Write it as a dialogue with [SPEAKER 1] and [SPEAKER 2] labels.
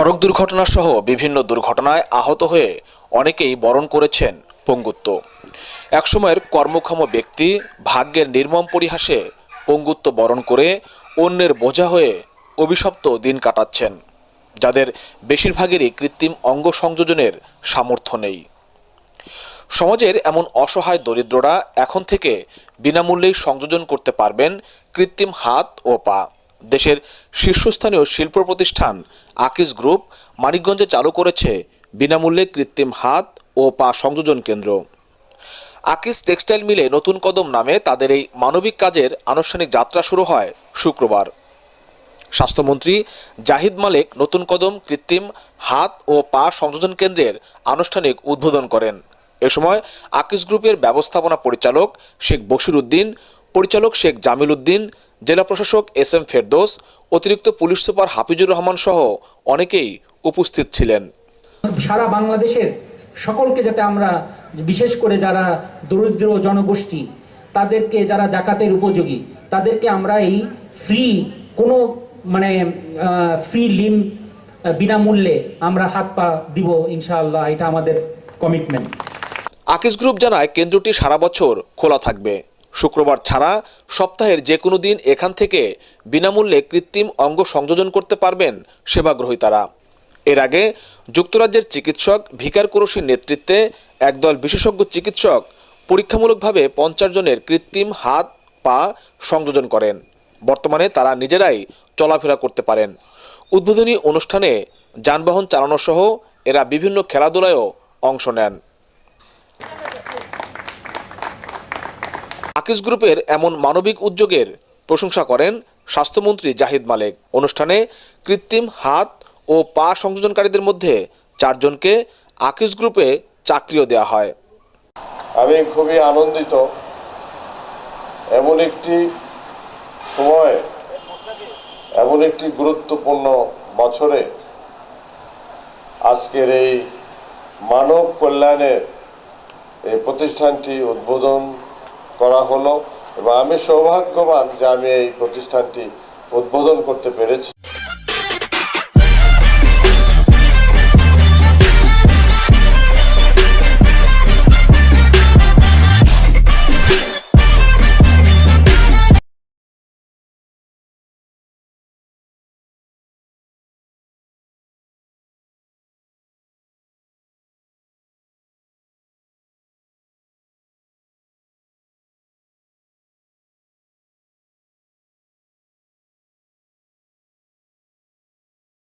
[SPEAKER 1] সড়ক দুর্ঘটনা সহ বিভিন্ন দুর্ঘটনায় আহত হয়ে অনেকেই বরণ করেছেন পঙ্গুত্ব। একসময়ের কর্মক্ষম ব্যক্তি ভাগ্যের নির্মম পরিহাসে পঙ্গুত্ব বরণ করে অন্যের বোঝা হয়ে অভিশপ্ত দিন কাটাচ্ছেন, যাদের বেশিরভাগেরই কৃত্রিম অঙ্গ সংযোজনের সামর্থ্য নেই। সমাজের এমন অসহায় দরিদ্ররা এখন থেকে বিনামূল্যেই সংযোজন করতে পারবেন কৃত্রিম হাত ও পা। দেশের শীর্ষস্থানীয় শিল্প প্রতিষ্ঠান আকিস গ্রুপ মানিকগঞ্জে চালু করেছে বিনামূল্যে কৃত্রিম হাত ও পা সংযোজন কেন্দ্র। আকিস টেক্সটাইল মিলে নতুন কদম নামে তাদের এই মানবিক কাজের আনুষ্ঠানিক যাত্রা শুরু হয় শুক্রবার। স্বাস্থ্যমন্ত্রী জাহিদ মালেক নতুন কদম কৃত্রিম হাত ও পা সংযোজন কেন্দ্রের আনুষ্ঠানিক উদ্বোধন করেন। এ সময় আকিস গ্রুপের ব্যবস্থাপনা পরিচালক শেখ বশির উদ্দিন পরিচালক শেখ জামিল উদ্দিন জেলা প্রশাসক এস এম ফেরদোস অতিরিক্ত পুলিশ সুপার হাফিজুর রহমান সহ অনেকেই উপস্থিত ছিলেন।
[SPEAKER 2] সারা বাংলাদেশের সকলকে যাতে আমরা বিশেষ করে যারা দরিদ্র জনগোষ্ঠী তাদেরকে যারা জাকাতের উপযোগী তাদেরকে আমরা এই ফ্রি কোনো মানে ফ্রি লিম বিনামূল্যে আমরা হাত পা দিব ইনশাআল্লাহ এটা আমাদের কমিটমেন্ট
[SPEAKER 1] আকিস গ্রুপ জানায় কেন্দ্রটি সারা বছর খোলা থাকবে। শুক্রবার ছাড়া সপ্তাহের যে কোনো দিন এখান থেকে বিনামূল্যে কৃত্রিম অঙ্গ সংযোজন করতে পারবেন সেবাগ্রহীতারা এর আগে যুক্তরাজ্যের চিকিৎসক ভিকার কুরসির নেতৃত্বে একদল বিশেষজ্ঞ চিকিৎসক পরীক্ষামূলকভাবে পঞ্চাশ জনের কৃত্রিম হাত, পা সংযোজন করেন। বর্তমানে তারা নিজেরাই চলাফেরা করতে পারেন। উদ্বোধনী অনুষ্ঠানে যানবাহন চালানো সহ এরা বিভিন্ন খেলাধুলায়ও অংশ নেন। আকিস গ্রুপের এমন মানবিক উদ্যোগের প্রশংসা করেন স্বাস্থ্যমন্ত্রী জাহিদ মালেক। অনুষ্ঠানে কৃত্রিম হাত ও পা সংযোজনকারীদের মধ্যে চারজনকে আকিস গ্রুপে চাকরিও দেওয়া হয়।
[SPEAKER 3] আমি খুবই আনন্দিত। এমন একটি সময়ে, এমন একটি গুরুত্বপূর্ণ বছরে আজকের এই মানব কল্যাণের এই প্রতিষ্ঠানটি উদ্বোধন করা হলো এবং আমি সৌভাগ্যবান যে আমি এই প্রতিষ্ঠানটি উদ্বোধন করতে পেরেছি।